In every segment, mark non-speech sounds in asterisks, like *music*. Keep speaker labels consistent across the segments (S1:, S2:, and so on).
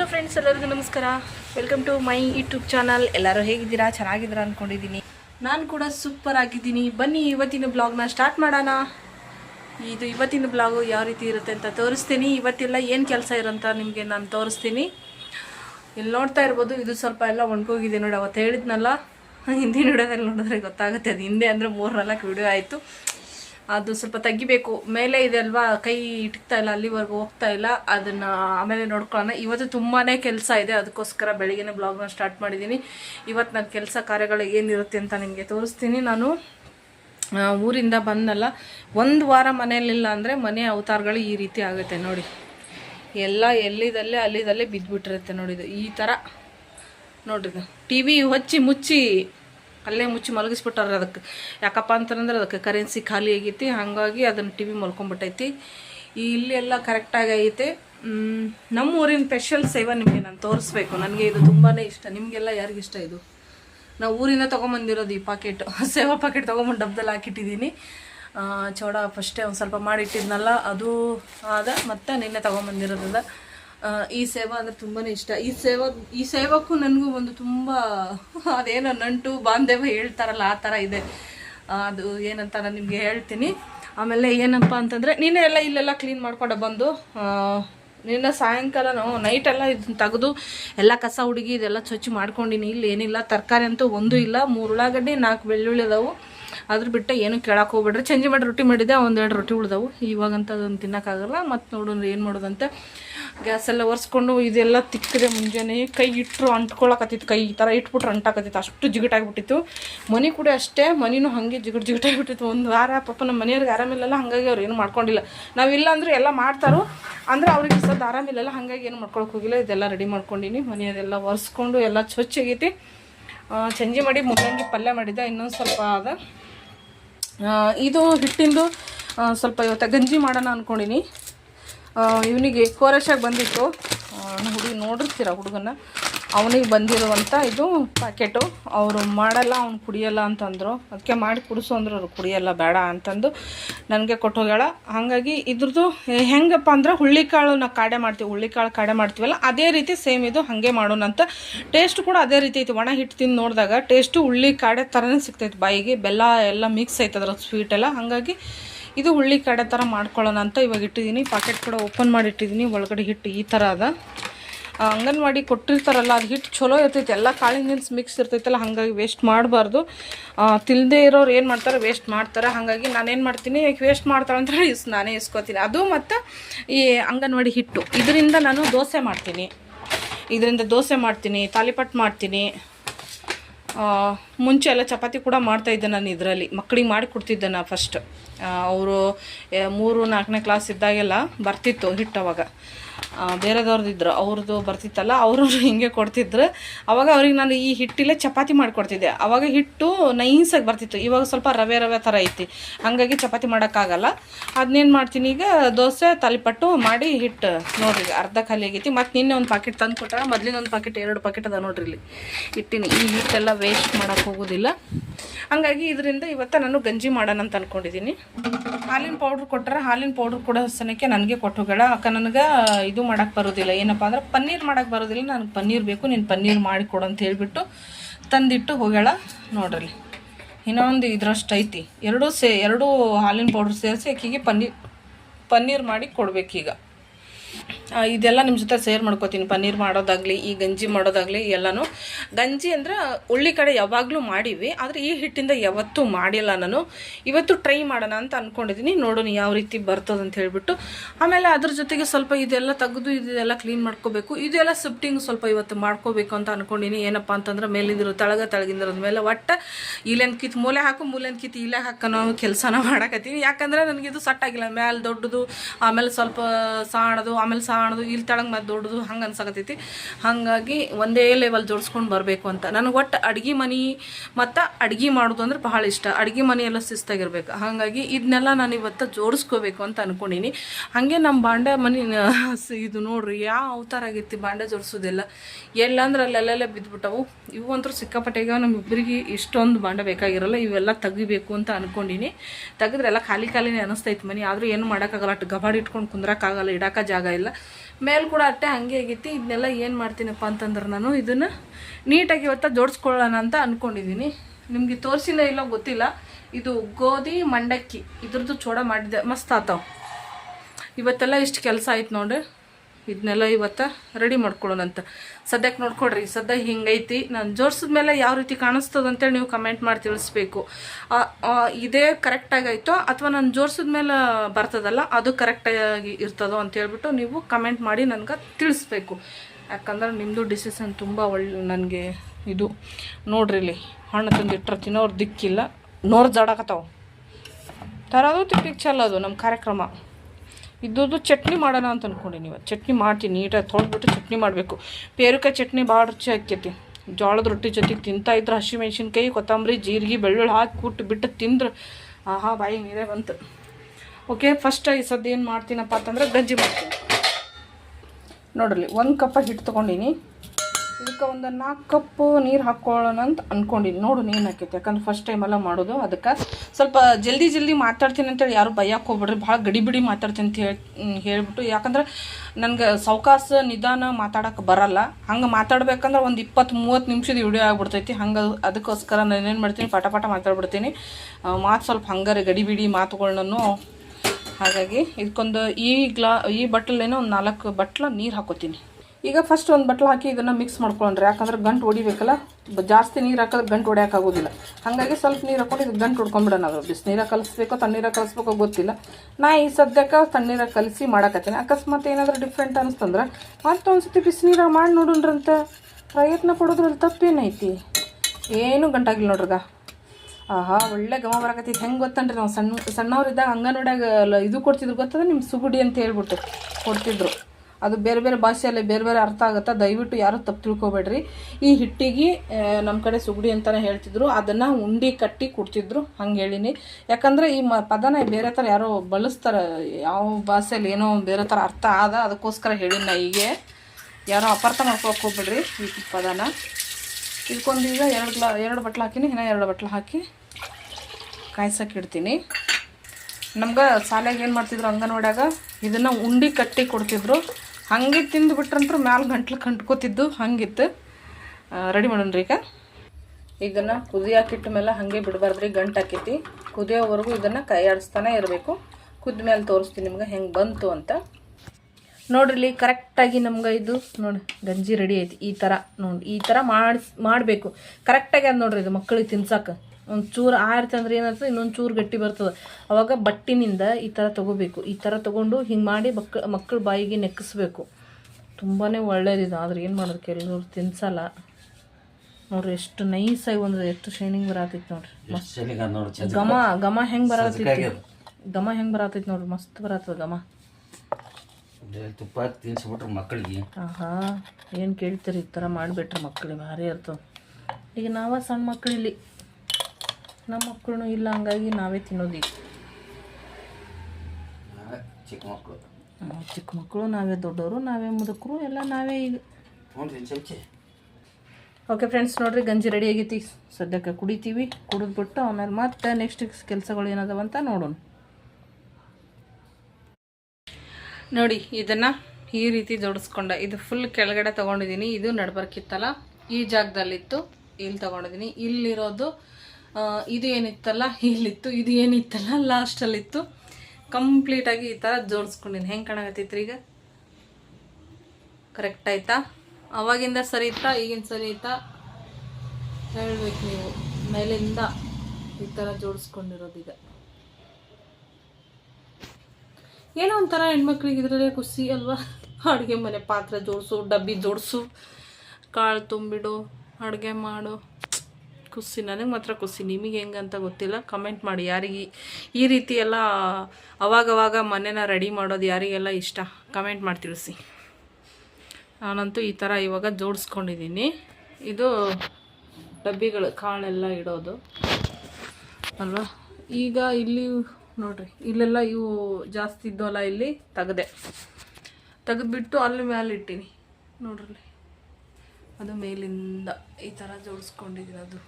S1: Hello friends ಎಲ್ಲರಿಗೂ ನಮಸ್ಕಾರ. Welcome to my YouTube channel ಎಲ್ಲರೂ ಹೇಗಿದ್ದೀರಾ? ಚೆನ್ನಾಗಿದ್ದೀರಾ ಅಂದ್ಕೊಂಡಿದ್ದೀನಿ ನಾನು ಕೂಡ ಸೂಪರ್ ಆಗಿದ್ದೀನಿ. ಬನ್ನಿ, ಇವತ್ತಿನ ಬ್ಲಾಗ್ನ ಸ್ಟಾರ್ಟ್ ಮಾಡೋಣ. ಇದು ಇವತ್ತಿನ ಬ್ಲಾಗು ಯಾವ ರೀತಿ ಇರುತ್ತೆ ಅಂತ ತೋರಿಸ್ತೀನಿ. ಇವತ್ತೆಲ್ಲ ಏನು ಕೆಲಸ ಇರೋಂತ ನಿಮಗೆ ನಾನು ತೋರಿಸ್ತೀನಿ. ಇಲ್ಲಿ ನೋಡ್ತಾ ಇರ್ಬೋದು, ಇದು ಸ್ವಲ್ಪ ಎಲ್ಲ ಒಣಗೋಗಿದೆ ನೋಡಿ. ಅವತ್ತು ಹೇಳಿದ್ನಲ್ಲ ಹಿಂದಿನ ವಿಡಿಯೋದಲ್ಲಿ ನೋಡಿದ್ರೆ ಗೊತ್ತಾಗುತ್ತೆ. ಅದು ಹಿಂದೆ ಅಂದರೆ ಮೂರು ನಾಲ್ಕು ವಿಡಿಯೋ ಆಯಿತು. ಅದು ಸ್ವಲ್ಪ ತೆಗಿಬೇಕು. ಮೇಲೆ ಇದೆ ಅಲ್ವಾ? ಕೈ ಇಟ್ತಾ ಇಲ್ಲ, ಅಲ್ಲಿವರೆಗೂ ಹೋಗ್ತಾ ಇಲ್ಲ. ಅದನ್ನು ಆಮೇಲೆ ನೋಡ್ಕೊಳ್ಳೋಣ. ಇವತ್ತು ತುಂಬಾ ಕೆಲಸ ಇದೆ. ಅದಕ್ಕೋಸ್ಕರ ಬೆಳಿಗ್ಗೆನೇ ಬ್ಲಾಗ್ನ ಸ್ಟಾರ್ಟ್ ಮಾಡಿದ್ದೀನಿ ಇವತ್ತು ನನ್ನ ಕೆಲಸ ಕಾರ್ಯಗಳು ಏನಿರುತ್ತೆ ಅಂತ ನಿಮಗೆ ತೋರಿಸ್ತೀನಿ. ನಾನು ಊರಿಂದ ಬಂದಲ್ಲ. ಒಂದು ವಾರ ಮನೆಯಲ್ಲಿಲ್ಲ ಅಂದರೆ ಮನೆ ಅವತಾರಗಳು ಈ ರೀತಿ ಆಗುತ್ತೆ ನೋಡಿ. ಎಲ್ಲ ಎಲ್ಲಿದಲ್ಲೇ ಅಲ್ಲಿದಲ್ಲೇ ಬಿದ್ದುಬಿಟ್ಟಿರುತ್ತೆ ನೋಡಿದು ಈ ಥರ ನೋಡ್ರಿ ಟಿ ವಿ ಹಚ್ಚಿ ಮುಚ್ಚಿ ಅಲ್ಲೇ ಮುಚ್ಚಿ ಮಲಗಿಸ್ಬಿಟ್ಟಾರ ಅದಕ್ಕೆ. ಯಾಕಪ್ಪ ಅಂತಂದ್ರೆ ಅದಕ್ಕೆ ಕರೆನ್ಸಿ ಖಾಲಿ ಆಗೈತಿ, ಹಾಗಾಗಿ ಅದನ್ನು ಟಿ ವಿ ಮಲ್ಕೊಂಬಿಟ್ಟೈತಿ. ಇಲ್ಲಿ ಎಲ್ಲ ಕರೆಕ್ಟಾಗಿ ಐತೆ. ನಮ್ಮ ಊರಿನ ಸ್ಪೆಷಲ್ ಸೇವೆ ನಿಮಗೆ ನಾನು ತೋರಿಸ್ಬೇಕು. ನನಗೆ ಇದು ತುಂಬಾ ಇಷ್ಟ. ನಿಮಗೆಲ್ಲ ಯಾರಿಗಿಷ್ಟ ಇದು? ನಾವು ಊರಿಂದ ತೊಗೊಂಬಂದಿರೋದು ಈ ಪಾಕೆಟ್ ಸೇವಾ ಪಾಕೆಟ್ ತೊಗೊಂಬಂದು ಡಬ್ಬದಲ್ಲಿ ಹಾಕಿಟ್ಟಿದ್ದೀನಿ. ಚೌಡ ಫಸ್ಟೇ ಒಂದು ಸ್ವಲ್ಪ ಮಾಡಿಟ್ಟಿದ್ನಲ್ಲ, ಅದು ಆದ, ಮತ್ತು ನಿನ್ನೆ ತೊಗೊಂಬಂದಿರೋದ್ರಿಂದ ಈ ಸೇವಾ ಅಂದರೆ ತುಂಬಾ ಇಷ್ಟ. ಈ ಸೇವಾ, ಈ ಸೇವಕ್ಕೂ ನನಗೂ ಒಂದು ತುಂಬ, ಅದೇನೋ ನಂಟು ಬಾಂಧವ್ಯ ಹೇಳ್ತಾರಲ್ಲ, ಆ ಥರ ಇದೆ. ಅದು ಏನಂತ ನಾನು ನಿಮಗೆ ಹೇಳ್ತೀನಿ. ಆಮೇಲೆ ಏನಪ್ಪ ಅಂತಂದರೆ, ನೀನೆ ಎಲ್ಲ ಇಲ್ಲೆಲ್ಲ ಕ್ಲೀನ್ ಮಾಡ್ಕೊಂಡು ಬಂದು ನಿನ್ನ ಸಾಯಂಕಾಲ ನಾವು ನೈಟೆಲ್ಲ ಇದನ್ನ ತೆಗೆದು, ಎಲ್ಲ ಕಸ ಹುಡುಗಿ ಇದೆಲ್ಲ ಸ್ವಚ್ಛ ಮಾಡ್ಕೊಂಡಿನಿ. ಇಲ್ಲಿ ಏನಿಲ್ಲ, ತರಕಾರಿ ಅಂತೂ ಒಂದೂ ಇಲ್ಲ, ಮೂರು ಉಳ್ಳಾಗಡ್ಡಿ, ನಾಲ್ಕು ಬೆಳ್ಳುಳ್ಳಿ ಅದಾವು. ಅದ್ರ ಬಿಟ್ಟು ಏನು ಕೇಳಕ್ಕೆ ಹೋಗ್ಬೇಡ್ರಿ. ಚಂಜಿ ಮಾಡಿ ರೊಟ್ಟಿ ಮಾಡಿದ್ದೆ, ಒಂದೆರಡು ರೊಟ್ಟಿ ಉಳ್ದವು. ಇವಾಗಂತ ಅದನ್ನು ತಿನ್ನೋಕ್ಕಾಗಲ್ಲ ಮತ್ತು ನೋಡೋಣ ಏನು ಮಾಡೋದಂತೆ. ಗ್ಯಾಸ್ ಎಲ್ಲ ಒರೆಸ್ಕೊಂಡು ಇದೆಲ್ಲ ತಿಕ್ಕಿದೆ ಮುಂಜಾನೆ. ಕೈ ಇಟ್ಟರು ಅಂಟ್ಕೊಳಕತ್ತಿತ್ತು. ಕೈ ಈ ಥರ ಇಟ್ಬಿಟ್ರೆ ಅಂಟಾಕತ್ತಿತ್ತು. ಅಷ್ಟು ಜಿಗಿಟಾಗ್ಬಿಟ್ಟಿತ್ತು. ಮನೆ ಕೂಡ ಅಷ್ಟೇ. ಮನಿನೂ ಹಾಗೆ ಜಿಗಟ್ ಜಿಗಟಾಗ್ಬಿಟ್ಟಿತ್ತು. ಒಂದು ವಾರ ಪಾಪ ನಮ್ಮ ಮನೆಯವ್ರಿಗೆ ಆರಾಮಿಲ್ಲಲ್ಲ ಹಾಗಾಗಿ ಅವ್ರು ಏನು ಮಾಡ್ಕೊಂಡಿಲ್ಲ. ನಾವಿಲ್ಲ ಅಂದ್ರೆ ಎಲ್ಲ ಮಾಡ್ತಾರೋ, ಅಂದ್ರೆ ಅವ್ರಿಗೆ ಸದ್ದು ಆರಾಮಿಲ್ಲಲ್ಲ ಹಾಗಾಗಿ ಏನು ಮಾಡ್ಕೊಳಕ್ಕೆ ಹೋಗಿಲ್ಲ. ಇದೆಲ್ಲ ರೆಡಿ ಮಾಡ್ಕೊಂಡಿನಿ. ಮನೆಯದೆಲ್ಲ ಒರೆಸ್ಕೊಂಡು ಎಲ್ಲ ಆಗೈತಿ ಚಂಜಿ ಮಾಡಿ ಮುಂದಂಗಿ ಪಲ್ಯ ಮಾಡಿದ್ದೆ. ಇನ್ನೊಂದು ಸ್ವಲ್ಪ ಅದ. ಇದು ಹಿಟ್ಟಿಂದು ಸ್ವಲ್ಪ ಇವತ್ತು ಗಂಜಿ ಮಾಡೋಣ ಅಂದ್ಕೊಂಡಿನಿ ಇವನಿಗೆ ಕೋರಶಾಗಿ ಬಂದಿತ್ತು. ಹುಡುಗಿ ನೋಡಿರ್ತೀರ ಹುಡುಗನ? ಅವನಿಗೆ ಬಂದಿರುವಂಥ ಇದು ಪ್ಯಾಕೆಟು ಅವರು ಮಾಡಲ್ಲ, ಅವ್ನು ಕುಡಿಯಲ್ಲ ಅಂತಂದರು. ಅದಕ್ಕೆ ಮಾಡಿ ಕುಡಿಸು ಅಂದರು ಅವ್ರು ಕುಡಿಯಲ್ಲ, ಬೇಡ ಅಂತಂದು ನನಗೆ ಕೊಟ್ಟೋಗ್ಯಾಳ. ಹಾಗಾಗಿ ಇದ್ರದ್ದು ಹೆಂಗಪ್ಪ ಅಂದ್ರೆ ಹುಳ್ಳಿಕಾಳು ನಾವು ಕಾಡೆ ಮಾಡ್ತೀವಿ, ಹುಳ್ಳಿಕಾಳು ಕಾಡೆ ಮಾಡ್ತೀವಲ್ಲ, ಅದೇ ರೀತಿ ಸೇಮ್ ಇದು ಹಾಗೆ ಮಾಡೋಣ ಅಂತ. ಟೇಸ್ಟ್ ಕೂಡ ಅದೇ ರೀತಿ ಐತಿ. ಒಣ ಹಿಟ್ಟು ತಿಂದು ನೋಡಿದಾಗ ಟೇಸ್ಟು ಹುಳ್ಳಿ ಕಾಡೆ ಥರನೇ ಸಿಗ್ತೈತೆ. ಬಾಯಿಗೆ ಬೆಲ್ಲ ಎಲ್ಲ ಮಿಕ್ಸ್ ಐತೆ ಅದ್ರ ಸ್ವೀಟ್ ಎಲ್ಲ. ಹಾಗಾಗಿ ಇದು ಹುಳ್ಳಿ ಕಡೆ ಥರ ಮಾಡ್ಕೊಳ್ಳೋಣ ಅಂತ ಇವಾಗ ಇಟ್ಟಿದ್ದೀನಿ. ಪಾಕೆಟ್ ಕೂಡ ಓಪನ್ ಮಾಡಿ ಇಟ್ಟಿದ್ದೀನಿ. ಒಳಗಡೆ ಹಿಟ್ಟು ಈ ಥರ ಅದ. ಅಂಗನವಾಡಿ ಕೊಟ್ಟಿರ್ತಾರಲ್ಲ, ಅದು ಹಿಟ್ಟು ಚಲೋ ಇರ್ತೈತೆ. ಎಲ್ಲ ಕಾಳಿನ ದಿನಸ್ ಮಿಕ್ಸ್ ಇರ್ತೈತಲ್ಲ, ಹಾಗಾಗಿ ವೇಸ್ಟ್ ಮಾಡಬಾರ್ದು. ತಿಲ್ಲದೆ ಇರೋರು ಏನು ಮಾಡ್ತಾರೆ? ವೇಸ್ಟ್ ಮಾಡ್ತಾರೆ. ಹಾಗಾಗಿ ನಾನೇನು ಮಾಡ್ತೀನಿ? ವೇಸ್ಟ್ ಮಾಡ್ತಾರೆ ಅಂತ ಇಸ್, ನಾನೇ ಇಸ್ಕೋತೀನಿ. ಅದು ಮತ್ತು ಈ ಅಂಗನವಾಡಿ ಹಿಟ್ಟು. ಇದರಿಂದ ನಾನು ದೋಸೆ ಮಾಡ್ತೀನಿ. ಇದರಿಂದ ದೋಸೆ ಮಾಡ್ತೀನಿ ತಾಲಿಪಟ್ಟು ಮಾಡ್ತೀನಿ. ಮುಂಚೆ ಎಲ್ಲ ಚಪಾತಿ ಕೂಡ ಮಾಡ್ತಾಯಿದ್ದೆ ನಾನು ಇದರಲ್ಲಿ. ಮಕ್ಕಳಿಗೆ ಮಾಡಿ ಕೊಡ್ತಿದ್ದೆ ನಾ ಫಸ್ಟ್ ಅವರು ಮೂರು, ನಾಲ್ಕನೇ ಕ್ಲಾಸ್ ಇದ್ದಾಗೆಲ್ಲ ಬರ್ತಿತ್ತು ಹಿಟ್ಟು ಅವಾಗ. ಬೇರೆದವ್ರದ್ದು ಇದ್ರು ಅವ್ರದ್ದು ಬರ್ತಿತ್ತಲ್ಲ ಅವರು *laughs* ಹಿಂಗೆ ಕೊಡ್ತಿದ್ರು. ಅವಾಗ ಅವ್ರಿಗೆ ನಾನು ಈ ಹಿಟ್ಟಿಲ್ಲೇ ಚಪಾತಿ ಮಾಡಿಕೊಡ್ತಿದ್ದೆ. ಅವಾಗ ಹಿಟ್ಟು ನೈಸಾಗಿ ಬರ್ತಿತ್ತು. ಇವಾಗ ಸ್ವಲ್ಪ ರವೆ ರವೆ ಥರ ಐತಿ. ಹಾಗಾಗಿ ಚಪಾತಿ ಮಾಡೋಕ್ಕಾಗಲ್ಲ. ಅದನ್ನೇನು ಮಾಡ್ತೀನಿ ಈಗ, ದೋಸೆ, ತಾಲಿಪಟ್ಟು ಮಾಡಿ ಹಿಟ್ಟು. ನೋಡ್ರಿ ಅರ್ಧ ಖಾಲಿ ಆಗೈತಿ. ಮತ್ತು ನಿನ್ನೆ ಒಂದು ಪಾಕೆಟ್ ತಂದು ಕೊಟ್ಟಾರ ಮೊದಲಿನ ಒಂದು ಪಾಕೆಟ್ ಎರಡು ಪಾಕೆಟ್ ಅದ ನೋಡ್ರಿ ಇಲ್ಲಿ. ಹಿಟ್ಟಿನ ಈ ಹಿಟ್ಟೆಲ್ಲ ವೇಸ್ಟ್ ಮಾಡೋಕ್ಕೆ ಹೋಗೋದಿಲ್ಲ. ಹಂಗಾಗಿ ಇದರಿಂದ ಇವತ್ತು ನಾನು ಗಂಜಿ ಮಾಡೋಣ ಅಂತ ಅಂದ್ಕೊಂಡಿದ್ದೀನಿ ಹಾಲಿನ ಪೌಡ್ರ್ ಕೊಟ್ಟರೆ ಹಾಲಿನ ಪೌಡ್ರ್ ಕೂಡ ಸನಕ್ಕೆ ನನಗೆ ಕೊಟ್ಟು ಹೋಗೋಣ ಅಕ್ಕ ನನಗೆ ಇದು ಮಾಡೋಕ್ಕೆ ಬರೋದಿಲ್ಲ. ಏನಪ್ಪ ಅಂದ್ರೆ ಪನ್ನೀರ್ ಮಾಡೋಕ್ಕೆ ಬರೋದಿಲ್ಲ. ನನಗೆ ಪನ್ನೀರ್ ಬೇಕು, ನೀನು ಪನ್ನೀರ್ ಮಾಡಿ ಕೊಡು ಅಂತ ಹೇಳಿಬಿಟ್ಟು ತಂದಿಟ್ಟು ಹೋಗ್ಯಾಳ ನೋಡ್ರಿ ಇನ್ನೊಂದು ಇದ್ರಷ್ಟು ಐತಿ. ಎರಡೂ ಸೇ, ಎರಡೂ ಹಾಲಿನ ಪೌಡ್ರ್ ಸೇರಿಸಿ ಆಕಿಗೆ ಪನ್ನೀರ್ ಪನ್ನೀರ್ ಮಾಡಿ ಕೊಡ್ಬೇಕೀಗ. ಇದೆಲ್ಲ ನಿಮ್ಮ ಜೊತೆ ಸೇರ್ ಮಾಡ್ಕೋತೀನಿ. ಪನ್ನೀರ್ ಮಾಡೋದಾಗಲಿ, ಈ ಗಂಜಿ ಮಾಡೋದಾಗಲಿ ಎಲ್ಲನೂ. ಗಂಜಿ ಅಂದ್ರೆ ಉಳ್ಳಿ ಕಡೆ ಯಾವಾಗಲೂ ಮಾಡೀವಿ, ಆದರೆ ಈ ಹಿಟ್ಟಿಂದ ಯಾವತ್ತೂ ಮಾಡಿಲ್ಲ ನಾನು. ಇವತ್ತು ಟ್ರೈ ಮಾಡೋಣ ಅಂತ ಅಂದ್ಕೊಂಡಿದ್ದೀನಿ ನೋಡೋಣ ಯಾವ ರೀತಿ ಬರ್ತದೆ ಅಂತ ಹೇಳ್ಬಿಟ್ಟು. ಆಮೇಲೆ ಅದ್ರ ಜೊತೆಗೆ ಸ್ವಲ್ಪ ಇದೆಲ್ಲ ತೆಗೆದು ಇದೆಲ್ಲ ಕ್ಲೀನ್ ಮಾಡ್ಕೋಬೇಕು. ಇದೆಲ್ಲ ಸಿಫ್ಟಿಂಗ್ ಸ್ವಲ್ಪ ಇವತ್ತು ಮಾಡ್ಕೋಬೇಕು ಅಂತ ಅಂದ್ಕೊಂಡಿನಿ ಏನಪ್ಪ ಅಂತಂದ್ರೆ ಮೇಲಿಂದಿರೋ ತಳಗ ತಳಗಿಂದಿರೋದ ಮೇಲೆ ಒಟ್ಟು ಇಲ್ಲೇನು ಕಿತ್ ಮೂಲೆ ಹಾಕು ಮೂಲೆನ್ ಕಿತ್ ಇಲ್ಲೇ ಹಾಕೋ ಕೆಲಸನ ಮಾಡಕತ್ತೀನಿ. ಯಾಕಂದ್ರೆ ನನಗೆ ಇದು ಸಟ್ ಆಗಿಲ್ಲ ಮೇಲೆ ದೊಡ್ಡದು, ಆಮೇಲೆ ಸ್ವಲ್ಪ ಸಾಣದು, ಆಮೇಲೆ ಸಾಣದು ಇಲ್ಲಿ ತಳಗೆ ಮತ್ತೆ ದೊಡ್ಡದು ಹಂಗೆ ಅನ್ಸಕತ್ತೈತಿ. ಹಾಗಾಗಿ ಒಂದೇ ಲೆವೆಲ್ ಜೋಡಿಸ್ಕೊಂಡು ಬರಬೇಕು ಅಂತ. ನನಗೆ ಒಟ್ಟು ಅಡುಗೆ ಮನೆ ಮತ್ತು ಅಡುಗೆ ಮಾಡೋದು ಅಂದ್ರೆ ಬಹಳ ಇಷ್ಟ. ಅಡುಗೆ ಮನೆಯೆಲ್ಲ ಶಿಸ್ತಾಗಿರ್ಬೇಕು. ಹಾಗಾಗಿ ಇದನ್ನೆಲ್ಲ ನಾನು ಇವತ್ತು ಜೋಡಿಸ್ಕೋಬೇಕು ಅಂತ ಅನ್ಕೊಂಡಿನಿ. ಹಾಗೆ ನಮ್ಮ ಬಾಂಡೆ ಮನೆ ಇದು ನೋಡ್ರಿ ಯಾವ ಅವತಾರ ಆಗೈತಿ ಬಾಂಡೆ ಜೋಡಿಸೋದಿಲ್ಲ. ಎಲ್ಲಂದ್ರೆ ಅಲ್ಲೆಲ್ಲೆಲ್ಲ ಬಿದ್ದುಬಿಟ್ಟವು ಇವು ಅಂತೂ ಸಿಕ್ಕಾಪಟ್ಟೆಗೆ ನಮ್ಮಿಬ್ಬರಿಗೆ ಇಷ್ಟೊಂದು ಬಾಂಡೆ ಬೇಕಾಗಿರಲ್ಲ. ಇವೆಲ್ಲ ತೆಗಿಬೇಕು ಅಂತ ಅನ್ಕೊಂಡಿನಿ. ತೆಗೆದ್ರೆ ಎಲ್ಲ ಖಾಲಿ ಖಾಲಿನೇ ಅನಿಸ್ತೈತೆ ಮನೆ. ಆದರೂ ಏನು ಮಾಡೋಕ್ಕಾಗಲ್ಲ. ಅಷ್ಟು ಗಬಾಡಿ ಇಟ್ಕೊಂಡು ಕುಂದ್ರಕ್ಕಾಗಲ್ಲ. ಇಡೋಕೆ ಜಾಗ ಇಲ್ಲ. ಮೇಲೆ ಕೂಡ ಅಟ್ಟೆ ಹಂಗೆ ಆಗೈತಿ ಇದನ್ನೆಲ್ಲ ಏನು ಮಾಡ್ತೀನಪ್ಪ ಅಂತಂದ್ರೆ ನಾನು ಇದನ್ನು ನೀಟಾಗಿ ಇವತ್ತ ಜೋಡಿಸ್ಕೊಳ್ಳೋಣ ಅಂತ ಅಂದ್ಕೊಂಡಿದ್ದೀನಿ ನಿಮಗೆ ತೋರಿಸಿಲ್ಲ ಇಲ್ಲ ಗೊತ್ತಿಲ್ಲ. ಇದು ಗೋಧಿ ಮಂಡಕ್ಕಿ. ಇದ್ರದ್ದು ಚೋಡ ಮಾಡಿದ್ದೆ. ಮಸ್ತ್ ಆತಾವ ಇವತ್ತೆಲ್ಲ ಇಷ್ಟು ಕೆಲಸ ಆಯ್ತು ನೋಡ್ರಿ ಇದನ್ನೆಲ್ಲ ಇವತ್ತು ರೆಡಿ ಮಾಡ್ಕೊಳ್ಳೋಣಂತ ಸದ್ಯಕ್ಕೆ ನೋಡ್ಕೊಡ್ರಿ, ಸದ್ಯ ಹಿಂಗೈತಿ. ನಾನು ಜೋರ್ಸಿದ ಮೇಲೆ ಯಾವ ರೀತಿ ಕಾಣಿಸ್ತದ ಅಂತೇಳಿ ನೀವು ಕಮೆಂಟ್ ಮಾಡಿ ತಿಳಿಸ್ಬೇಕು. ಇದೇ ಕರೆಕ್ಟಾಗಿ ಆಯಿತೋ ಅಥವಾ ನಾನು ಜೋರ್ಸಿದ ಮೇಲೆ ಬರ್ತದಲ್ಲ, ಅದು ಕರೆಕ್ಟಾಗಿ ಇರ್ತದೋ ಅಂತ ಹೇಳ್ಬಿಟ್ಟು ನೀವು ಕಮೆಂಟ್ ಮಾಡಿ ನನಗೆ ತಿಳಿಸ್ಬೇಕು. ಯಾಕಂದ್ರೆ ನಿಮ್ಮದು ಡಿಸಿಷನ್ ತುಂಬ ಒಳ್ಳೆ, ನನಗೆ ಇದು, ನೋಡ್ರಿ ಇಲ್ಲಿ, ಹಣ್ಣು ತಂದಿಟ್ರೆ ತಿನ್ನೋರು ದಿಕ್ಕಿಲ್ಲ, ನೋರ್ ಜಾಡಕತ್ತಾವ. ತರೋದು ತಿಪ್ಪಿಗೆ ಚೆಲ್ಲೋದು ನಮ್ಮ ಕಾರ್ಯಕ್ರಮ. ಇದ್ದದ್ದು ಚಟ್ನಿ ಮಾಡೋಣ ಅಂತ ಅಂದ್ಕೊಂಡೆ ನೀವು. ಚಟ್ನಿ ಮಾಡ್ತೀನಿ, ನೀಟಾಗಿ ತೊಳೆದ್ಬಿಟ್ಟು ಚಟ್ನಿ ಮಾಡಬೇಕು. ಪೇರುಕಾಯಿ ಚಟ್ನಿ ಭಾಳ ರುಚಿ ಆಕ್ಕೈತಿ ಜೋಳದ ರೊಟ್ಟಿ ಜೊತೆಗೆ ತಿಂತಾ ಇದ್ರೆ ಹಸಿಮೆಣ್ಸಿನ್ಕಾಯಿ ಕೊತ್ತಂಬರಿ, ಜೀರಿಗೆ, ಬೆಳ್ಳುಳ್ಳಿ ಹಾಕಿ ಕುಟ್ಟು ಬಿಟ್ಟು ತಿಂದ್ರೆ ಆಹಾ, ಬಾಯಿ ನೀರೇ ಬಂತು. ಓಕೆ ಫಸ್ಟ್ ಈ ಸದ್ಯ ಏನು ಮಾಡ್ತೀನಪ್ಪ ಅಂತಂದ್ರೆ ಗಂಜಿ ಮಾಡ್ತೀನಿ. ನೋಡ್ರಿ, ಒಂದು ಕಪ್ಪ ಹಿಟ್ಟು ತೊಗೊಂಡೀನಿ. ಇದಕ್ಕೆ ಒಂದು ನಾಲ್ಕು ಕಪ್ಪು ನೀರು ಹಾಕ್ಕೊಳ್ಳೋಣ ಅಂತ ಅಂದ್ಕೊಂಡಿನಿ ನೋಡು ನೀನು ಹಾಕೈತಿ. ಯಾಕಂದ್ರೆ ಫಸ್ಟ್ ಟೈಮೆಲ್ಲ ಮಾಡೋದು. ಅದಕ್ಕೆ ಸ್ವಲ್ಪ ಜಲ್ದಿ ಜಲ್ದಿ ಮಾತಾಡ್ತೀನಿ ಅಂತೇಳಿ ಯಾರು ಭಯಕ್ಕೆ ಹೋಗ್ಬಿಡ್ರಿ. ಭಾಳ ಗಡಿಬಿಡಿ ಮಾತಾಡ್ತೀನಿ ಅಂತ ಹೇಳಿ ಹೇಳ್ಬಿಟ್ಟು, ಯಾಕಂದ್ರೆ ನನಗೆ ಸೌಕಾಸ ನಿಧಾನ ಮಾತಾಡೋಕೆ ಬರಲ್ಲ. ಹಂಗೆ ಮಾತಾಡ್ಬೇಕಂದ್ರೆ ಒಂದು ಇಪ್ಪತ್ತು ಮೂವತ್ತು ನಿಮಿಷದ ವಿಡಿಯೋ ಆಗ್ಬಿಡ್ತೈತಿ. ಹಂಗೆ ಅದಕ್ಕೋಸ್ಕರ ನಾನು ಏನು ಮಾಡ್ತೀನಿ ಪಟ ಪಟ ಮಾತಾಡ್ಬಿಡ್ತೀನಿ. ಮಾತು ಸ್ವಲ್ಪ ಹಂಗಾರೆ ಗಡಿಬಿಡಿ ಮಾತುಗಳನ್ನೂ ಹಾಗಾಗಿ ಇದಕ್ಕೊಂದು ಈ ಗ್ಲಾ, ಈ ಬಟ್ಲೇನೋ ಒಂದು ನಾಲ್ಕು ಬಟ್ಲ ನೀರು ಹಾಕೋತೀನಿ. ಈಗ ಫಸ್ಟ್ ಒಂದು ಬಟ್ಲು ಹಾಕಿ ಇದನ್ನು ಮಿಕ್ಸ್ ಮಾಡ್ಕೊಳ್ಳೋಣ್ರಿ ಯಾಕಂದ್ರೆ ಗಂಟು ಹೊಡಿಬೇಕಲ್ಲ? ಜಾಸ್ತಿ ನೀರು ಹಾಕಿದ್ರೆ ಗಂಟು ಹೊಡ್ಯೋಕ್ಕಾಗೋದಿಲ್ಲ ಹಾಗಾಗಿ ಸ್ವಲ್ಪ ನೀರು ಹಾಕೊಂಡು ಇದು ಗಂಟು ಹೊಡ್ಕೊಂಬಿಡೋಣ ಅದು ಬಿಸಿನೀರಾಗ ಕಲಿಸ್ಬೇಕೋ ತಣ್ಣೀರಾಗ ಕಲಿಸ್ಬೇಕೋ ಗೊತ್ತಿಲ್ಲ. ನಾ ಈ ಸದ್ಯಕ್ಕೆ ತಣ್ಣೀರಾಗ ಕಲಿಸಿ ಮಾಡಕತ್ತೀನಿ. ಅಕಸ್ಮಾತ್ ಏನಾದರೂ ಡಿಫ್ರೆಂಟ್ ಅನಿಸ್ತಂದ್ರೆ ಮತ್ತೊಂದು ಸತಿ ಬಿಸಿನೀರಾಗ ಮಾಡಿ ನೋಡೋಣ್ರಂತ. ಪ್ರಯತ್ನ ಪಡೋದ್ರಲ್ಲಿ ತಪ್ಪೇನೈತಿ? ಏನೂ ಗಂಟಾಗಿಲ್ಲ ನೋಡ್ರಗ. ಆಹಾ, ಒಳ್ಳೆ ಗಮ ಬರಕತ್ತೈತಿ. ಹೆಂಗೆ ಗೊತ್ತನ್ರಿ ನಾವು ಸಣ್ಣ ಸಣ್ಣವ್ರಿದ್ದಾಗ ಅಂಗನವಾಡಿಯಾಗ ಇದು ಕೊಡ್ತಿದ್ರು ಗೊತ್ತದ? ನಿಮ್ಮ ಸುಗುಡಿ ಅಂತ ಹೇಳ್ಬಿಟ್ಟು ಕೊಡ್ತಿದ್ರು. ಅದು ಬೇರೆ ಬೇರೆ ಭಾಷೆಯಲ್ಲಿ ಬೇರೆ ಬೇರೆ ಅರ್ಥ ಆಗುತ್ತೆ ದಯವಿಟ್ಟು ಯಾರು ತಪ್ಪು ತಿಳ್ಕೊಬೇಡ್ರಿ. ಈ ಹಿಟ್ಟಿಗೆ ನಮ್ಮ ಕಡೆ ಸುಗಡಿ ಅಂತಲೇ ಹೇಳ್ತಿದ್ರು. ಅದನ್ನು ಉಂಡಿ ಕಟ್ಟಿ ಕೊಡ್ತಿದ್ರು. ಹಂಗೆ ಹೇಳಿನಿ. ಯಾಕಂದ್ರೆ ಈ ಮ, ಪದನ ಬೇರೆ ಥರ ಯಾರೋ ಬಳಸ್ತಾರೆ. ಯಾವ ಭಾಷೆಯಲ್ಲಿ ಏನೋ ಬೇರೆ ಥರ ಅರ್ಥ ಆದ ಅದಕ್ಕೋಸ್ಕರ ಹೇಳಿನ ಹೀಗೆ. ಯಾರೋ ಅಪಾರ್ಥ ಮಾಡ್ಕೊಳಕ್ಕೆ ಈ ಪದನ. ಇದಕ್ಕೊಂದು ಈಗ ಎರಡು ಗ್ಲಾ, ಎರಡು ಬಟ್ಲು ಹಾಕಿನಿ. ಇನ್ನೂ ಎರಡು ಬಟ್ಲು ಹಾಕಿ ಕಾಯ್ಸಕ್ಕೆ ಇಡ್ತೀನಿ. ನಮ್ಗೆ ಶಾಲೆಗೆ ಏನು ಮಾಡ್ತಿದ್ರು ಅಂಗನವಾಡ್ಯಾಗ? ಇದನ್ನು ಉಂಡಿ ಕಟ್ಟಿ ಕೊಡ್ತಿದ್ರು. ಹಾಗೆ ತಿಂದು ಬಿಟ್ರಂತೂ ಮ್ಯಾಲ ಗಂಟ್ಲು ಕಂಟ್ಕೋತಿದ್ದು ಹಂಗಿತ್ತು. ರೆಡಿ ಮಾಡೋಣ್ರಿ ಈಗ. ಇದನ್ನು ಕುದಿಯಾಕಿಟ್ಟ ಮೇಲೆ ಹಾಗೆ ಬಿಡಬಾರ್ದ್ರಿ, ಗಂಟು ಹಾಕೈತಿ. ಕುದಿಯೋವರೆಗೂ ಇದನ್ನು ಕೈ ಆಡಿಸ್ತಾನೆ ಇರಬೇಕು. ಕುದ್ದ ಮೇಲೆ ತೋರಿಸ್ತೀನಿ ನಿಮ್ಗೆ ಹೆಂಗೆ ಬಂತು ಅಂತ. ನೋಡ್ರಿ ಕರೆಕ್ಟಾಗಿ ನಮ್ಗೆ ಇದು, ನೋಡಿ, ಗಂಜಿ ರೆಡಿ ಐತಿ. ಈ ಥರ ನೋಡಿ, ಈ ಥರ ಮಾಡಿಸ್, ಮಾಡಬೇಕು. ಕರೆಕ್ಟಾಗಿ ಅದು ನೋಡ್ರಿ ಇದು ಮಕ್ಕಳಿಗೆ ತಿನ್ಸಕ್ಕೆ ಒಂದು ಚೂರು ಆರ್ತಿ ಅಂದ್ರೆ ಏನಾಗ್ತದೆ ಇನ್ನೊಂದು ಚೂರು ಗಟ್ಟಿ ಬರ್ತದೆ. ಅವಾಗ ಬಟ್ಟಿನಿಂದ ಈ ಥರ ತೊಗೋಬೇಕು. ಈ ಥರ ತೊಗೊಂಡು ಹಿಂಗೆ ಮಾಡಿ ಮಕ್ಕ ಮಕ್ಕಳ ಬಾಯಿಗೆ ನೆಕ್ಕಿಸ್ಬೇಕು ತುಂಬಾ ಒಳ್ಳೇದಿದೆ. ಆದ್ರೆ ಏನು ಮಾಡೋದು ಕೆಲವರು ತಿನ್ಸಲ್ಲ. ನೋಡ್ರಿ ಎಷ್ಟು ನೈಸಾಗಿ ಒಂದು ಎಷ್ಟು ಶೈನಿಂಗ್ ಬರತೈತಿ ನೋಡ್ರಿ.
S2: ಗಮ
S1: ಘಮ ಘಮ ಹೆಂಗೆ ಬರತೈತಿ. ಘಮ ಹೆಂಗೆ ಬರತೈತಿ ನೋಡ್ರಿ ಮಸ್ತ್ ಬರತ್ತದ ಘಮ.
S2: ತುಪ್ಪ ತಿನ್ಸ್ಬಿಟ್ರೆ ಮಕ್ಕಳಿಗೆ
S1: ಆಹಾ ಏನು ಕೇಳ್ತೀರಿ ಈ ಥರ ಮಾಡಿಬಿಟ್ರೆ ಮಕ್ಕಳಿಗೆ ಭಾರಿ ಇರ್ತವೆ ಈಗ ನಾವ ಸಣ್ಣ ಮಕ್ಕಳಿಲ್ಲಿ ನಮ್ಮ ಮಕ್ಕಳು ಇಲ್ಲ ಹಂಗಾಗಿ ನಾವೇ ತಿನ್ನೋದು ಈಗ.
S2: ಚಿಕ್ಕ ಮಕ್ಕಳು.
S1: ನಾವು ಚಿಕ್ಕ ಮಕ್ಕಳು ನಾವೇ ದೊಡ್ಡವರು ನಾವೇ ಮುದುಕರು ಎಲ್ಲ ನಾವೇ ಈಗ. ಓಕೆ ಫ್ರೆಂಡ್ಸ್ ನೋಡ್ರಿ ಗಂಜಿ ರೆಡಿ ಆಗೈತಿ. ಸದ್ಯಕ್ಕೆ ಕುಡಿತೀವಿ ಕುಡಿದ್ಬಿಟ್ಟು ಆಮೇಲೆ ಮತ್ತೆ ನೆಕ್ಸ್ಟ್ ಕೆಲಸಗಳು ಏನದಾವ ಅಂತ ನೋಡೋಣ. ನೋಡಿ ಇದನ್ನು ಈ ರೀತಿ ಜೋಡಿಸ್ಕೊಂಡೆ. ಇದು ಫುಲ್ ಕೆಳಗಡೆ ತೊಗೊಂಡಿದ್ದೀನಿ. ಇದು ನಡ್ಬರ್ಕಿತ್ತಲ್ಲ ಈ ಜಾಗದಲ್ಲಿತ್ತು ಇಲ್ಲಿ ತೊಗೊಂಡಿದ್ದೀನಿ. ಇಲ್ಲಿರೋದು ಇದು ಏನಿತ್ತಲ್ಲ, ಇಲ್ಲಿತ್ತು, ಇದು ಏನಿತ್ತಲ್ಲ ಲಾಸ್ಟಲ್ಲಿತ್ತು ಕಂಪ್ಲೀಟಾಗಿ ಈ ಥರ ಜೋಡಿಸ್ಕೊಂಡಿನಿ ಹೆಂಗೆ ಕಾಣಕತ್ತೈತ್ರಿ ಈಗ? ಕರೆಕ್ಟ್ ಆಯ್ತಾ? ಅವಾಗಿಂದ ಸರಿ ಇತ್ತಾ ಈಗಿನ ಸರಿ ಇತ್ತಾ? ಹೇಳ್ಬೇಕು ನೀವು. ಮೇಲಿಂದ ಈ ಥರ ಜೋಡಿಸ್ಕೊಂಡಿರೋದೀಗ ಏನೋ ಒಂಥರ ಹೆಣ್ಮಕ್ಳಿಗೆ ಇದರಲ್ಲೇ ಖುಷಿ ಅಲ್ವಾ? ಅಡುಗೆ ಮನೆ ಪಾತ್ರೆ ಜೋಡಿಸು, ಡಬ್ಬಿ ಜೋಡಿಸು ಕಾಳು ತುಂಬಿಡು, ಅಡುಗೆ ಮಾಡು. ಖುಷಿ ನನಗೆ ಮಾತ್ರ ಖುಷಿ ನಿಮಗೆ ಹೆಂಗಂತ ಗೊತ್ತಿಲ್ಲ? ಕಮೆಂಟ್ ಮಾಡಿ. ಯಾರಿಗೆ ಈ ರೀತಿ ಎಲ್ಲ ಅವಾಗವಾಗ ಮನೆನ ರೆಡಿ ಮಾಡೋದು ಯಾರಿಗೆಲ್ಲ ಇಷ್ಟ? ಕಮೆಂಟ್ ಮಾಡಿ ತಿಳಿಸಿ. ನಾನಂತೂ ಈ ಥರ ಇವಾಗ ಜೋಡಿಸ್ಕೊಂಡಿದ್ದೀನಿ. ಇದು ಡಬ್ಬಿಗಳು, ಕಾಳೆಲ್ಲ ಇಡೋದು. ಅಲ್ವಾ? ಈಗ ಇಲ್ಲಿ ನೋಡ್ರಿ, ಇಲ್ಲೆಲ್ಲ ಇವು ಜಾಸ್ತಿ ಇದ್ದವಲ್ಲ ಇಲ್ಲಿ? ತೆಗೆದೆ. ತೆಗೆದ್ಬಿಟ್ಟು ಅಲ್ಲಿ ಮೇಲೆ ಇಟ್ಟೀನಿ. ನೋಡ್ರಲ್ಲಿ. ಅದು ಮೇಲಿಂದ ಈ ಥರ ಜೋಡಿಸ್ಕೊಂಡಿದ್ದೀನಿ ಅದು.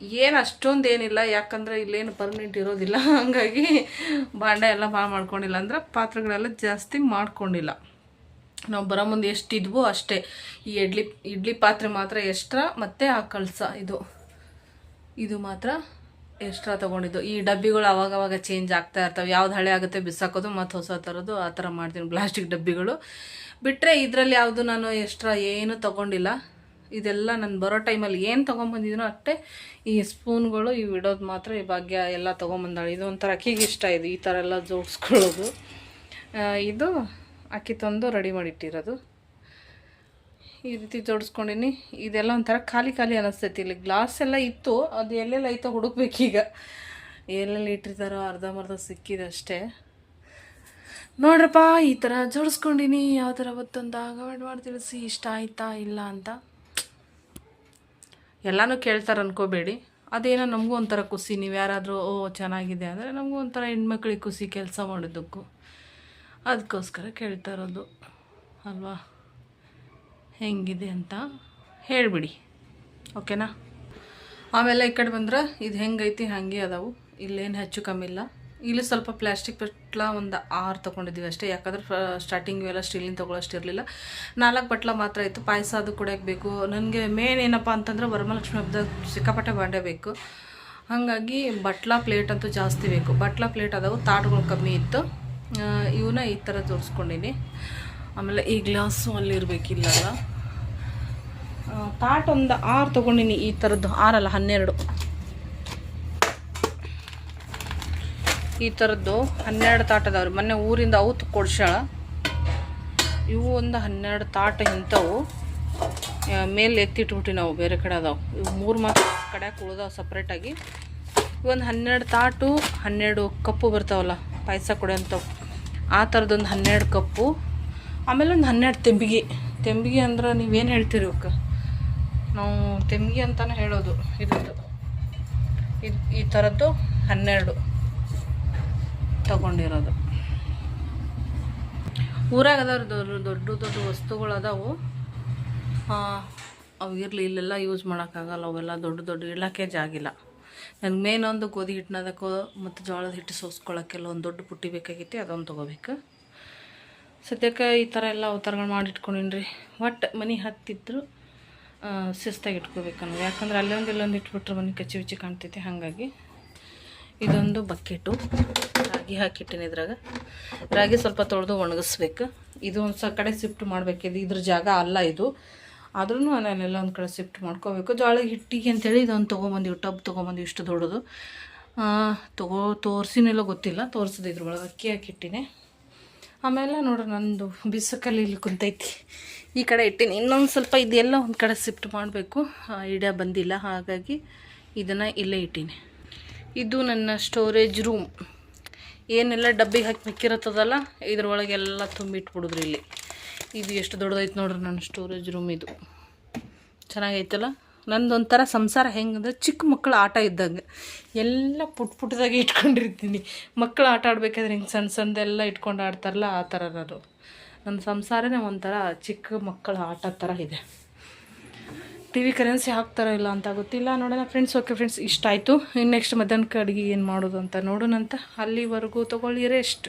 S1: ಏನು ಅಷ್ಟೊಂದು ಏನಿಲ್ಲ, ಯಾಕಂದರೆ ಇಲ್ಲೇನು ಪರ್ಮನೆಂಟ್ ಇರೋದಿಲ್ಲ. ಹಾಗಾಗಿ ಬಾಂಡೆ ಎಲ್ಲ ಭಾಳ ಮಾಡ್ಕೊಂಡಿಲ್ಲ ಅಂದ್ರೆ ಪಾತ್ರೆಗಳೆಲ್ಲ ಜಾಸ್ತಿ ಮಾಡ್ಕೊಂಡಿಲ್ಲ. ನಾವು ಬರೋ ಮುಂದೆ ಎಷ್ಟಿದ್ವೋ ಅಷ್ಟೇ. ಈ ಇಡ್ಲಿ ಇಡ್ಲಿ ಪಾತ್ರೆ ಮಾತ್ರ ಎಕ್ಸ್ಟ್ರಾ ಮತ್ತು ಆ ಕಳಸ ಇದು. ಇದು ಮಾತ್ರ ಎಕ್ಸ್ಟ್ರಾ ತೊಗೊಂಡಿದ್ದು. ಈ ಡಬ್ಬಿಗಳು ಅವಾಗವಾಗ ಅವಾಗ ಚೇಂಜ್ ಆಗ್ತಾ ಇರ್ತವೆ. ಯಾವ್ದು ಹಳೆ ಆಗುತ್ತೆ ಬಿಸಾಕೋದು, ಮತ್ತು ಹೊಸ ಥರದ್ದು ಆ ಥರ ಮಾಡ್ತೀನಿ. ಪ್ಲಾಸ್ಟಿಕ್ ಡಬ್ಬಿಗಳು. ಬಿಟ್ಟರೆ ಇದರಲ್ಲಿ ಯಾವುದು ನಾನು ಎಕ್ಸ್ಟ್ರಾ ಏನು ತೊಗೊಂಡಿಲ್ಲ. ಇದೆಲ್ಲ ನಾನು ಬರೋ ಟೈಮಲ್ಲಿ ಏನು ತೊಗೊಂಬಂದಿದ್ದೀನೋ ಅಷ್ಟೇ ಈ ಸ್ಪೂನ್ಗಳು ಇವು ಇಡೋದು ಮಾತ್ರ ಈ ಭಾಗ್ಯ ಎಲ್ಲ ತೊಗೊಂಬಂದಾಳೆ. ಇದು ಒಂಥರ ಅಕ್ಕಿಗೆ ಇಷ್ಟ ಇದು, ಈ ಥರ ಎಲ್ಲ ಜೋಡಿಸ್ಕೊಳ್ಳೋದು. ಇದು ಅಕ್ಕಿ ತಂದು ರೆಡಿ ಮಾಡಿಟ್ಟಿರೋದು. ಈ ರೀತಿ ಜೋಡಿಸ್ಕೊಂಡಿನಿ. ಇದೆಲ್ಲ ಒಂಥರ ಖಾಲಿ ಖಾಲಿ ಅನ್ನಿಸ್ತೈತಿ ಇಲ್ಲಿ ಗ್ಲಾಸ್ ಎಲ್ಲ ಇತ್ತು, ಅದು ಎಲ್ಲೆಲ್ಲ ಐತೋ ಹುಡುಕ್ಬೇಕೀಗ. ಎಲ್ಲೆಲ್ಲಿ ಇಟ್ಟಿರ್ತಾರೋ ಅರ್ಧಂಬರ್ಧ ಸಿಕ್ಕಿದೆ ಅಷ್ಟೇ. ನೋಡ್ರಪ್ಪ, ಈ ಥರ ಜೋಡಿಸ್ಕೊಂಡಿನಿ. ಯಾವ ಥರ ಗೊತ್ತಂತ ಕಮೆಂಟ್ ಮಾಡಿ ತಿಳಿಸಿ. ಇಷ್ಟ ಆಯ್ತಾ, ಇಲ್ಲ ಅಂತ. ಎಲ್ಲನೂ ಕೇಳ್ತಾರೆ ಅನ್ಕೋಬೇಡಿ. ಅದೇನೋ ನಮಗೂ ಒಂಥರ ಖುಷಿ, ನೀವು ಯಾರಾದರೂ, ಓ, ಚೆನ್ನಾಗಿದೆ ಅಂದರೆ ನಮಗೂ ಒಂಥರ ಹೆಣ್ಮಕ್ಳಿಗೆ ಖುಷಿ ಕೆಲಸ ಮಾಡಿದ್ದಕ್ಕೂ ಅದಕ್ಕೋಸ್ಕರ ಕೇಳ್ತಾ ಇರೋದು. ಅಲ್ವಾ? ಹೆಂಗಿದೆ ಅಂತ ಹೇಳಿಬಿಡಿ. ಓಕೆನಾ? ಆಮೇಲೆ ಈ ಕಡೆ ಬಂದ್ರೆ, ಇದು ಹೆಂಗೈತಿ, ಹಾಗೆ ಅದಾವು. ಇಲ್ಲೇನು ಹೆಚ್ಚು ಕಮ್ಮಿ ಇಲ್ಲ ಸ್ವಲ್ಪ ಪ್ಲಾಸ್ಟಿಕ್ ಬಟ್ಲ ಒಂದು ಆರು ತೊಗೊಂಡಿದ್ದೀವಿ ಅಷ್ಟೇ. ಯಾಕಂದ್ರೆ ಸ್ಟಾರ್ಟಿಂಗ್ ಎಲ್ಲ ಸ್ಟೀಲಿನ ತೊಗೊಳ್ಳೋಷ್ಟು ಇರಲಿಲ್ಲ. ನಾಲ್ಕು ಬಟ್ಲ ಮಾತ್ರ ಇತ್ತು. ಪಾಯಸ ಅದು ಕುಡಿಯೋಕೆ ಬೇಕು ನನಗೆ ಮೇನ್ ಏನಪ್ಪ ಅಂತಂದ್ರೆ, ವರಮಹಾಲಕ್ಷ್ಮಿ ಹಬ್ಬದ ಸಿಕ್ಕಾಪಟ್ಟೆ ಬಾಂಡೆ ಬೇಕು. ಹಾಗಾಗಿ ಬಟ್ಲ ಪ್ಲೇಟ್ ಅಂತೂ ಜಾಸ್ತಿ ಬೇಕು. ಬಟ್ಲ ಪ್ಲೇಟ್ ಅದಾವು ತಾಟ್ಗಳು ಕಮ್ಮಿ ಇತ್ತು. ಇವನ್ನ ಈ ಥರ ಜೋಡಿಸ್ಕೊಂಡಿನಿ ಆಮೇಲೆ ಈ ಗ್ಲಾಸು ತಾಟ್ ಒಂದು ಆರು ತೊಗೊಂಡಿನಿ ಈ ಥರದ್ದು ಆರಲ್ಲ, ಹನ್ನೆರಡು. ಈ ಥರದ್ದು ಹನ್ನೆರಡು ತಾಟ ಅದಾವ್ರಿ ಮೊನ್ನೆ ಊರಿಂದ ಅವತ್ತು ಕೊಡ್ಸಾಳ ಇವು ಒಂದು ಹನ್ನೆರಡು ತಾಟ ಇಂಥವು. ಮೇಲೆ ಎತ್ತಿಟ್ಬಿಟ್ಟು ನಾವು, ಬೇರೆ ಕಡೆ ಅದಾವು. ಇವು ಮೂರು ಮಾತ್ರ ಕಡೆ ಉಳ್ದಾವೆ ಸಪ್ರೇಟಾಗಿ ಇವೊಂದು ಹನ್ನೆರಡು ತಾಟು, ಹನ್ನೆರಡು ಕಪ್ಪು ಬರ್ತಾವಲ್ಲ, ಪಾಯಸ ಕೊಡೋಂಥವು ಆ ಥರದೊಂದು ಹನ್ನೆರಡು ಕಪ್ಪು. ಆಮೇಲೆ ಒಂದು ಹನ್ನೆರಡು ತೆಂಬಿಗೆ. ತೆಂಬಿಗೆ ಅಂದ್ರೆ ನೀವೇನು ಹೇಳ್ತೀರಿ ಇವಕ್ಕೆ? ನಾವು ತೆಂಬಿಗೆ ಅಂತಲೇ ಹೇಳೋದು ಇದ್ರದ್ದು. ಇದು ಈ ಥರದ್ದು ಹನ್ನೆರಡು. ತಗೊಂಡಿರೋದು. ಊರಾಗ ಅದಾವ್ರಿ ದೊಡ್ಡ ದೊಡ್ಡ ದೊಡ್ಡ ವಸ್ತುಗಳು ಅದಾವು ಅವು ಇರಲಿ, ಇಲ್ಲೆಲ್ಲ ಯೂಸ್ ಮಾಡೋಕ್ಕಾಗಲ್ಲ, ಅವೆಲ್ಲ ದೊಡ್ಡ ದೊಡ್ಡ ಇಡೋಕ್ಕೆ ಜಾಗಿಲ್ಲ. ನನಗೆ ಮೇನ್ ಒಂದು ಗೋಧಿ ಹಿಟ್ಟಿನದಕ್ಕೋ ಮತ್ತು ಜೋಳದ ಹಿಟ್ಟು ಸೋಸ್ಕೊಳ್ಳೋಕ್ಕೆಲ್ಲ ಒಂದು ದೊಡ್ಡ ಪುಟ್ಟಿ ಬೇಕಾಗೈತಿ ಅದೊಂದು ತೊಗೋಬೇಕು. ಸದ್ಯಕ್ಕೆ ಈ ಥರ ಎಲ್ಲ ಅವತಾರಗಳು ಮಾಡಿಟ್ಕೊಂಡಿನ್ರಿ. ಒಟ್ಟು ಮನೆ ಹತ್ತಿದ್ರು ಶಿಸ್ತಾಗಿ ಇಟ್ಕೋಬೇಕು ಅನ್ನೋದು ಯಾಕಂದ್ರೆ ಅಲ್ಲೊಂದು ಇಲ್ಲೊಂದು ಇಟ್ಬಿಟ್ರೆ ಮನೆ ಕಚ್ಚಿ ಬಿಚ್ಚಿ ಕಾಣ್ತೈತಿ, ಹಾಗಾಗಿ. ಇದೊಂದು ಬಕೆಟು. ರಾಗಿ ಹಾಕಿಟ್ಟಿನಿ ಇದ್ರಾಗ. ರಾಗಿ ಸ್ವಲ್ಪ ತೊಳೆದು ಒಣಗಿಸ್ಬೇಕು. ಇದು ಒಂದು ಸ ಕಡೆ ಶಿಫ್ಟ್ ಮಾಡಬೇಕಿದೆ ಇದ್ರ ಜಾಗ ಅಲ್ಲ ಇದು. ಆದ್ರೂ ನಾನೆಲ್ಲ ಒಂದು ಕಡೆ ಶಿಫ್ಟ್ ಮಾಡ್ಕೋಬೇಕು. ಜೋಳ ಹಿಟ್ಟಿಗೆ ಅಂತೇಳಿ ಇದೊಂದು ತೊಗೊಂಬಂದಿವಿ, ಟಬ್ ತೊಗೊಂಬಂದಿವಿ ಇಷ್ಟು ದೊಡ್ಡದು. ತಗೋ, ತೋರಿಸಿನೆಲ್ಲ ಗೊತ್ತಿಲ್ಲ. ತೋರಿಸಿದೆ ಇದ್ರೊಳಗೆ ಅಕ್ಕಿ ಹಾಕಿಟ್ಟಿನಿ. ಆಮೇಲೆ ನೋಡ್ರಿ ನಂದು ಬಿಸಕಲ್ಲಿ ಇಲ್ಲಿ ಕುಂತೈತಿ. ಈ ಕಡೆ ಇಟ್ಟಿನಿ. ಇನ್ನೊಂದು ಸ್ವಲ್ಪ ಇದೆಲ್ಲ ಒಂದು ಕಡೆ ಶಿಫ್ಟ್ ಮಾಡಬೇಕು. ಐಡಿಯಾ ಬಂದಿಲ್ಲ. ಹಾಗಾಗಿ ಇದನ್ನು ಇಲ್ಲೇ ಇಟ್ಟೀನಿ. ಇದು ನನ್ನ ಸ್ಟೋರೇಜ್ ರೂಮ್. ಏನೆಲ್ಲ ಡಬ್ಬಿಗೆ ಹಾಕಿ ಮಿಕ್ಕಿರುತ್ತದಲ್ಲ ಇದ್ರೊಳಗೆಲ್ಲ ತುಂಬಿಟ್ಬಿಡುದ್ರಿ ಇಲ್ಲಿ. ಇದು ಎಷ್ಟು ದೊಡ್ಡದೈತೆ ನೋಡ್ರಿ ನನ್ನ ಸ್ಟೋರೇಜ್ ರೂಮ್ ಇದು. ಚೆನ್ನಾಗೈತಲ್ಲ? ನಂದೊಂಥರ ಸಂಸಾರ ಹೆಂಗಂದ್ರೆ ಚಿಕ್ಕ ಮಕ್ಕಳ ಆಟ ಇದ್ದಂಗೆ. ಎಲ್ಲ ಪುಟ್ ಪುಟ್ಟದಾಗೆ ಇಟ್ಕೊಂಡಿರ್ತೀನಿ. ಮಕ್ಕಳು ಆಟ ಆಡ್ಬೇಕಾದ್ರೆ ಹಿಂಗೆ ಸಣ್ಣ ಸಣ್ಣದೆಲ್ಲ ಇಟ್ಕೊಂಡು ಆಡ್ತಾರಲ್ಲ, ಆ ಥರ ನಾನು ನನ್ನ ಸಂಸಾರನೇ ಒಂಥರ ಚಿಕ್ಕ ಮಕ್ಕಳ ಆಟ ಥರ ಇದೆ. ಟಿ ವಿ ಕರೆನ್ಸಿ ಹಾಕ್ತಾರೋ ಇಲ್ಲ ಅಂತ ಗೊತ್ತಿಲ್ಲ. ನೋಡೋಣ ಫ್ರೆಂಡ್ಸ್ ಓಕೆ ಫ್ರೆಂಡ್ಸ್ ಇಷ್ಟ ಆಯಿತು ಇನ್ನು ನೆಕ್ಸ್ಟ್ ಮಧ್ಯಾಹ್ನಕ್ಕೆ ಅಡುಗೆ ಏನು ಮಾಡೋದು ಅಂತ ನೋಡೋಣಂತ. ಅಲ್ಲಿವರೆಗೂ ತೊಗೊಳ್ಳಿರೇ ರೆಸ್ಟ್